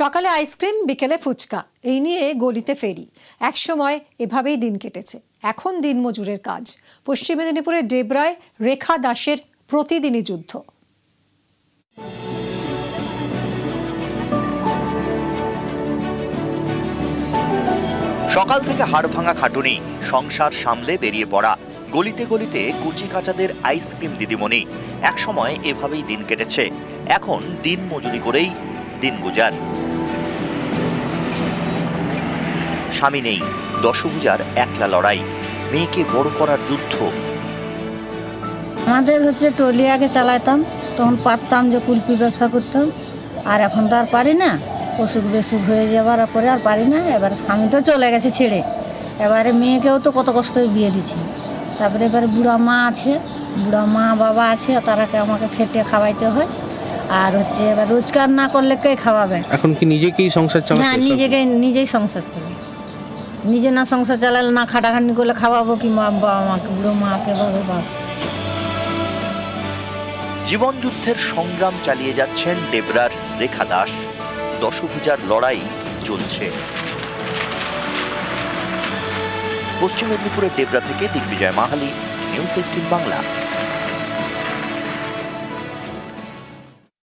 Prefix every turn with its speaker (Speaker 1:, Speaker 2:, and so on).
Speaker 1: সকালে আইসক্রিম, বিকেলে ফুচকা। এই নিয়ে গলিতে ফেরি। একসময় এভাবেই দিন কেটেছে। এখন দিন মজুরের কাজ। পশ্চিম মেদিনীপুরের ডেবরায় রেখা দাসের প্রতিদিনই যুদ্ধ।
Speaker 2: সকাল থেকে হাড় ভাঙা খাটুনি, সংসার সামলে বেরিয়ে পড়া, গলিতে গলিতে কুচি কাচাদের আইসক্রিম দিদিমণি। একসময় এভাবেই দিন কেটেছে। এখন দিন মজুরি করেই দিন গুজার। স্বামী নেই দশভুজার একলা লড়াই মেয়েকে বড় করার যুদ্ধ।
Speaker 3: আমাদের হচ্ছে টলি আগে চালাতাম তখন পারতাম যে কুলপি ব্যবসা করতাম আর এখন তো আর পারি না। অসুখ বেসুখ হয়ে যাওয়ার পরে আর পারি না এবার স্বামী তো চলে গেছে ছেড়ে। এবারে মেয়েকেও তো কত কষ্ট বিয়ে দিচ্ছি। তারপরে এবারে বুড়া মা আছে বুড়া মা বাবা আছে তারাকে আমাকে খেটে খাওয়াইতে হয়। আর হচ্ছে এবার রোজগার না করলে কে খাওয়াবে?
Speaker 4: এখন কি নিজেকেই সংসার
Speaker 3: না
Speaker 4: চালাচ্ছে
Speaker 3: নিজেকে নিজেই সংসার চালাই নিজে না সংসার চালালে না খাটাখাটনি করলে খাওয়াবো কি মা, বাবা মাকে, বুড়ো মাকে, বাবা বাবা
Speaker 2: জীবন যুদ্ধের সংগ্রাম চালিয়ে যাচ্ছেন ডেবরার রেখা দাস। দশভুজার লড়াই চলছে। পশ্চিম মেদিনীপুরের ডেবরা থেকে দিগ্বিজয় মাহালি, নিউজ এইটিন বাংলা।